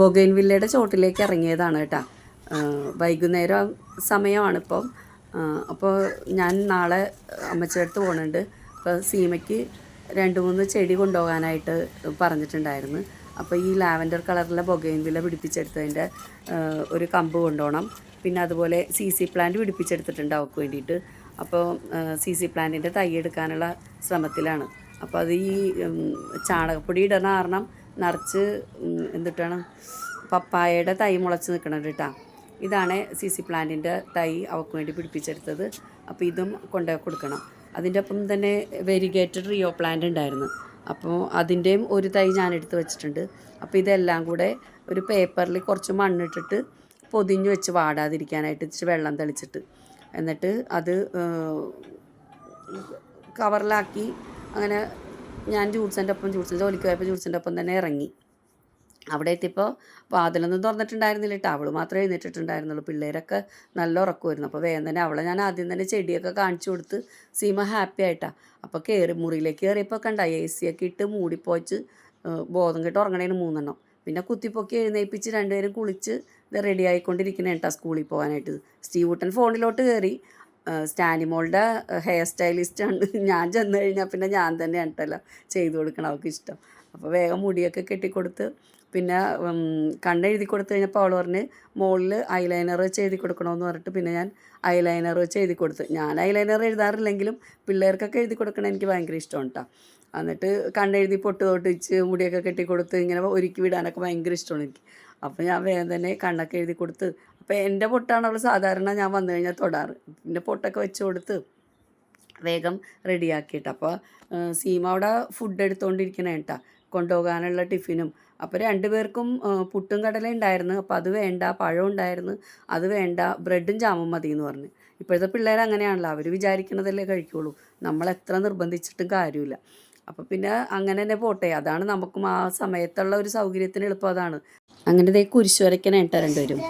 ബൊഗൈൻ വില്ലയുടെ ചോട്ടിലേക്ക് ഇറങ്ങിയതാണ് കേട്ടോ. വൈകുന്നേരം സമയമാണിപ്പം അപ്പോൾ ഞാൻ നാളെ അമ്മച്ചടുത്ത് പോകുന്നുണ്ട് അപ്പോൾ സീമയ്ക്ക് രണ്ട് മൂന്ന് ചെടി കൊണ്ടുപോകാനായിട്ട് പറഞ്ഞിട്ടുണ്ടായിരുന്നു. അപ്പോൾ ഈ ലാവൻഡർ കളറിലെ ബൊഗൈൻ വില്ല പിടിപ്പിച്ചെടുത്തതിന്റെ ഒരു കമ്പ് കൊണ്ടുപോകണം. പിന്നെ അതുപോലെ സി സി പ്ലാന്റ് പിടിപ്പിച്ചെടുത്തിട്ടുണ്ട് അവൾക്ക് വേണ്ടിയിട്ട്. അപ്പോൾ സി സി പ്ലാന്റിന്റെ തൈ എടുക്കാനുള്ള ശ്രമത്തിലാണ്. അപ്പോൾ അത് ഈ ചാണകപ്പൊടി ഇടണ കാരണം നിറച്ച് എന്തിട്ടാണ്? പപ്പായയുടെ തൈ മുളച്ച് നിൽക്കണത് കേട്ടോ ഇതാണ് സി സി പ്ലാന്റിന്റെ തൈ അവൾക്ക് വേണ്ടി പിടിപ്പിച്ചെടുത്തത്. അപ്പോൾ ഇതും കൊണ്ടുപോയി കൊടുക്കണം. അതിന്റെ ഒപ്പം തന്നെ വെരിഗേറ്റഡ് റിയോ പ്ലാന്റ് ഉണ്ടായിരുന്നു. അപ്പോൾ അതിന്റെയും ഒരു തൈ ഞാൻ എടുത്ത് വെച്ചിട്ടുണ്ട്. അപ്പോൾ ഇതെല്ലാം കൂടെ ഒരു പേപ്പറിൽ കുറച്ച് മണ്ണിട്ടിട്ട് പൊതിഞ്ഞു വെച്ച് വാടാതിരിക്കാനായിട്ട് ഇച്ചിരി വെള്ളം തെളിച്ചിട്ട്. എന്നിട്ട് അത് കവറിലാക്കി അങ്ങനെ ഞാൻ ജൂട്ട്സിന്റെ ഒപ്പം ജൂട്ട്സിന്റെ ജോലിക്ക് പോയപ്പോൾ ജൂട്ട്സിന്റെ ഒപ്പം തന്നെ ഇറങ്ങി. അവിടെ എത്തിയപ്പോൾ വാതിലൊന്നും തുറന്നിട്ടുണ്ടായിരുന്നില്ല കേട്ടോ. അവൾ മാത്രമേ എഴുന്നേറ്റിട്ടുണ്ടായിരുന്നുള്ളൂ. പിള്ളേരൊക്കെ നല്ല ഉറക്കമായിരുന്നു. അപ്പോൾ വേഗം തന്നെ അവളെ ഞാൻ ആദ്യം തന്നെ ചെടിയൊക്കെ കാണിച്ചു കൊടുത്ത് സീമ ഹാപ്പി ആയിട്ടാണ് അപ്പോൾ കയറി മുറിയിലേക്ക് കയറിയപ്പോൾ കണ്ട എ സി ഒക്കെ ഇട്ട് മൂടിപ്പോച്ച് ബോധം കെട്ട് ഉറങ്ങണേന് മൂന്നെണ്ണം. പിന്നെ കുത്തിപ്പൊക്കി എഴുന്നേൽപ്പിച്ച് രണ്ടുപേരും കുളിച്ച് റെഡി ആയിക്കൊണ്ടിരിക്കണേ കേട്ടോ സ്കൂളിൽ പോകാനായിട്ട്. സ്റ്റീവൂട്ടൻ ഫോണിലോട്ട് കയറി. സ്റ്റാനിമോളുടെ ഹെയർ സ്റ്റൈലിസ്റ്റ് ആണ്. ഞാൻ ചെന്ന് കഴിഞ്ഞാൽ പിന്നെ ഞാൻ തന്നെ ഉണ്ടല്ലോ ചെയ്തു കൊടുക്കണം അവൾക്ക് ഇഷ്ടം. അപ്പോൾ വേഗം മുടിയൊക്കെ കെട്ടിക്കൊടുത്ത് പിന്നെ കണ്ണെഴുതി കൊടുത്തു കഴിഞ്ഞപ്പോൾ അവൾ പറഞ്ഞ് മുകളിൽ ഐലൈനർ വെച്ച് എഴുതി കൊടുക്കണമെന്ന് പറഞ്ഞിട്ട് പിന്നെ ഞാൻ ഐലൈനർ വെച്ച് എഴുതി കൊടുത്തു. ഞാൻ ഐലൈനർ എഴുതാറില്ലെങ്കിലും പിള്ളേർക്കൊക്കെ എഴുതി കൊടുക്കണം എനിക്ക് ഭയങ്കര ഇഷ്ടമാണ് കേട്ടോ എന്നിട്ട് കണ്ണെഴുതി പൊട്ട് തൊട്ടിച്ച് മുടിയൊക്കെ കെട്ടിക്കൊടുത്ത് ഇങ്ങനെ ഒരുക്കി വിടാനൊക്കെ ഭയങ്കര ഇഷ്ടമാണ് എനിക്ക്. അപ്പോൾ ഞാൻ വേഗം തന്നെ കണ്ണൊക്കെ എഴുതി കൊടുത്ത് അപ്പോൾ എന്റെ പൊട്ടാണ് അവൾ സാധാരണ ഞാൻ വന്നു കഴിഞ്ഞാൽ തൊടാറ്. പിന്നെ പൊട്ടൊക്കെ വെച്ച് കൊടുത്ത് വേഗം റെഡിയാക്കിയിട്ട് അപ്പോൾ സീമ അവിടെ ഫുഡ് എടുത്തുകൊണ്ടിരിക്കണേ കേട്ടാ കൊണ്ടുപോകാനുള്ള ടിഫിനും. അപ്പോൾ രണ്ടുപേർക്കും പേർക്കും പുട്ടും കടല ഉണ്ടായിരുന്നു. അപ്പോൾ അത് വേണ്ട പഴം ഉണ്ടായിരുന്നു. അത് വേണ്ട ബ്രെഡും ജാമും മതി എന്ന് പറഞ്ഞു. ഇപ്പോഴത്തെ പിള്ളേർ അങ്ങനെയാണല്ലോ അവർ വിചാരിക്കണതല്ലേ കഴിക്കുള്ളൂ. നമ്മൾ എത്ര നിർബന്ധിച്ചിട്ടും കാര്യമില്ല. അപ്പോൾ പിന്നെ അങ്ങനെ തന്നെ പോട്ടെ. അതാണ് നമുക്കും ആ സമയത്തുള്ള ഒരു സൗകര്യത്തിന് എളുപ്പം അതാണ്. അങ്ങനെ ദേ കുരിശ് വരയ്ക്കാൻ കേട്ടോ രണ്ടുപേരും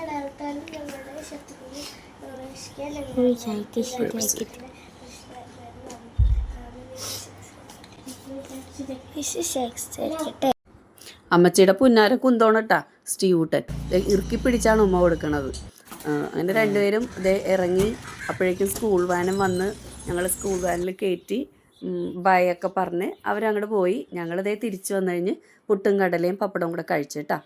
അമ്മച്ചിയുടെ പുന്നാര കുന്തോണട്ടാ സ്റ്റീവൂട്ടൻ. ഇറുക്കി പിടിച്ചാണ് ഉമ്മ കൊടുക്കണത്. അങ്ങനെ രണ്ടുപേരും ഇതേ ഇറങ്ങി അപ്പോഴേക്കും സ്കൂൾ വാനും വന്ന് ഞങ്ങൾ സ്കൂൾ വാനിൽ കയറ്റി ബയൊക്കെ പറഞ്ഞ് അവരങ്ങോട്ട് പോയി. ഞങ്ങളിതേ തിരിച്ചു വന്നു കഴിഞ്ഞ് പുട്ടും കടലയും പപ്പടവും കൂടെ കഴിച്ചിട്ടാ